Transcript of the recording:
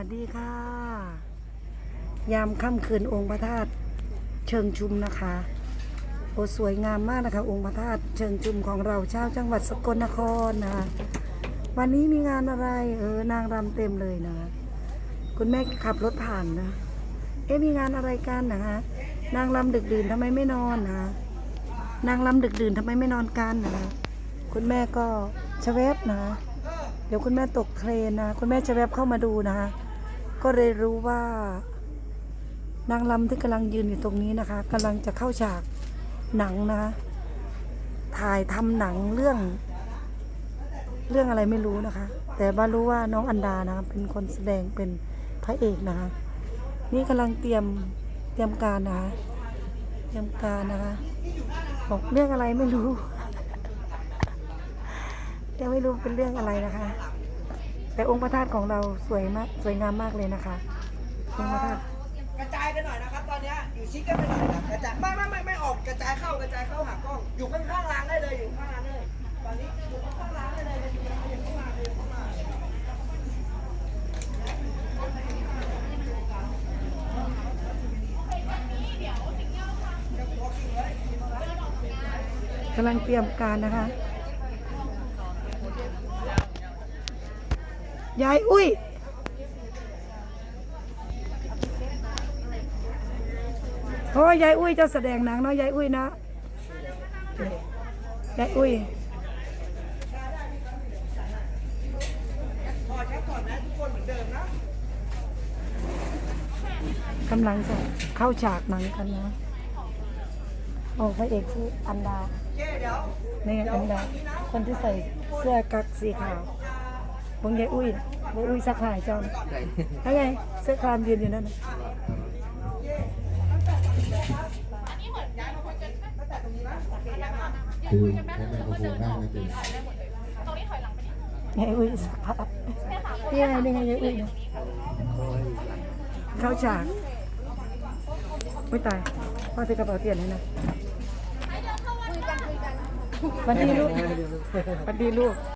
วัสดีค่ะ ยามค่ำคืนองค์พระธาตุเชิงชุมนะคะ โอ้สวยงามมากนะคะ องค์พระธาตุเชิงชุมของเราชาวจังหวัดสกลนครนะคะวันนี้มีงานอะไรเออนางรำเต็มเลยนะคุณแม่ขับรถผ่านนะเอ๊ะมีงานอะไรกันนะคะนางรำดึกดื่นทำไมไม่นอนนะนางรำดึกดื่นทำไมไม่นอนกันนะคุณแม่ก็ชเวบนะเดี๋ยวคุณแม่ตกเครนนะ คุณแม่จะแวบเข้ามาดูนะคะ ก็เลยรู้ว่านางลำที่กำลังยืนอยู่ตรงนี้นะคะกำลังจะเข้าฉากหนังนะคะถ่ายทำหนังเรื่อง เรื่องอะไรไม่รู้นะคะ แต่ว่ารู้ว่าน้องอันดานะคะเป็นคนแสดงเป็นพระเอกนะคะ นี่กำลังเตรียมเตรียมการนะคะเตรียมการนะคะบอกเรื่องอะไรไม่รู้ยังไม่รู้เป็นเรื่องอะไรนะคะ แต่องค์พระธาตุของเราสวยมากสวยงามมากเลยนะคะ องค์พระธาตุกระจายกันหน่อยนะครับ ตอนนี้อยู่ชิดกันไปหน่อยนะกระจายไม่ไม่ไม่ไม่ออกกระจายเข้ากระจายเข้าหากล้อง อยู่ข้างข้างรางได้เลยอยู่ข้างรางได้เลยตอนนี้อยู่ข้างข้างๆรางได้เลยอยู่ข้างข้างรางเลยกำลังเตรียมการนะคะ ยายอุ้ยเพราะว่ายายอุ้ยจะแสดงหนังเนาะยายอุ้ยนะยายอุ้ยพอแค่ก่อนนะทุกคนเหมือนเดิมนะกำลังจะเข้าฉากหนังกันนะโอ้พระเอกชื่ออันดาเจ๊เดี๋ยวนี่ไงอันดา คนที่ใส่เสื้อกั๊กสีขาว บงยายอุ้ยน่ะยายอุ้ยสักหายจอมแล้วไงเสื้อคลามยืนอยู่นั่นน่ะคือใช้ไมโครโฟนได้นะเจ๊ยายอุ้ยสักพักนี่ไงนี่ไงยายอุ้ยเนี่ยเข้าฉากไม่ตายพ่อซื้อกระเป๋าเตียนให้นะวันดีลูกวันดีลูก